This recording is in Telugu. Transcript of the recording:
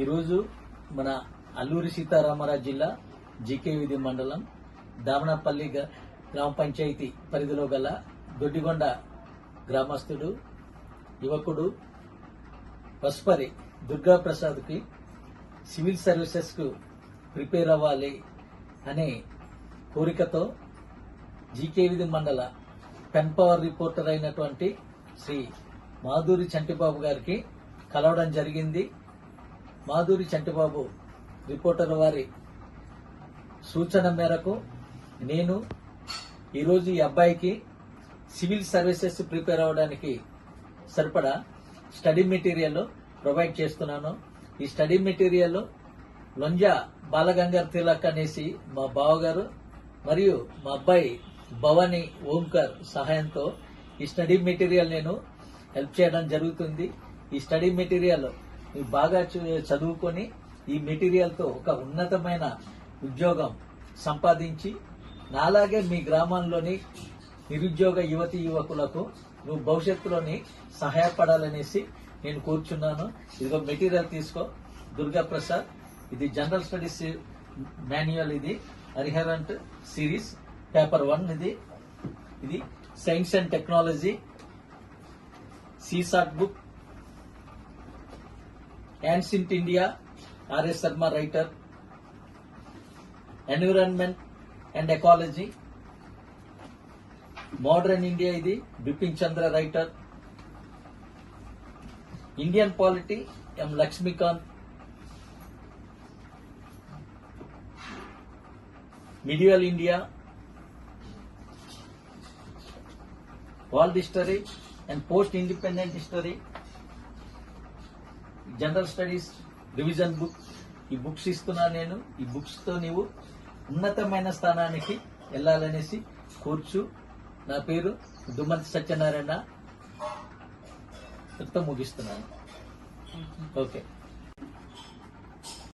ఈరోజు మన అల్లూరి సీతారామరాజు జిల్లా జీకే విధి మండలం దామనపల్లి గ్రామ పంచాయతీ పరిధిలో గల దొడ్డిగొండ గ్రామస్తుడు యువకుడు పసుపరి దుర్గా ప్రసాద్కి సివిల్ సర్వీసెస్కు ప్రిపేర్ అవ్వాలి అనే కోరికతో జీకే విధి మండల పెన్ పవర్ రిపోర్టర్ అయినటువంటి శ్రీ మాధురి చంటిబాబు గారికి కలవడం జరిగింది. మాధురి చంటిబాబు రిపోర్టర్ వారి సూచన మేరకు నేను ఈరోజు ఈ అబ్బాయికి సివిల్ సర్వీసెస్ ప్రిపేర్ అవ్వడానికి సరిపడా స్టడీ మెటీరియల్ ప్రొవైడ్ చేస్తున్నాను. ఈ స్టడీ మెటీరియల్ లొంజా బాలగంగార్ తిలక్ అనేసి మా బావగారు మరియు మా అబ్బాయి భవాని ఓంకర్ సహాయంతో ఈ స్టడీ మెటీరియల్ నేను హెల్ప్ చేయడం జరుగుతుంది. ఈ స్టడీ మెటీరియల్ బాగా చదువుకొని ఈ మెటీరియల్తో ఒక ఉన్నతమైన ఉద్యోగం సంపాదించి నాలాగే మీ గ్రామంలోని నిరుద్యోగ యువతి యువకులకు నువ్వు భవిష్యత్తులోని సహాయపడాలనేసి నేను కూర్చున్నాను. ఇదిగో మెటీరియల్ తీసుకో. దుర్గా ప్రసాద్ ఇది జనరల్ స్టడీస్ మాన్యువల్ ఇది. హరిహరంట్ సిరీస్ పేపర్ వన్ ఇది. ఇది science and technology CSAT book ancient India RS Sharma writer environment and ecology modern India ఇది Bipin Chandra writer Indian polity M Laxmikanth medieval India world history and post independent history general studies revision book. ఈ బుక్స్ ఇస్తున్నా నేను. ఈ బుక్స్తో నీవు ఉన్నతమైన స్థానానికి వెళ్ళాలనేసి కూర్చు. నా పేరు దుమ్మంతి సత్యనారాయణ. ముగిస్తున్నాను. ఓకే.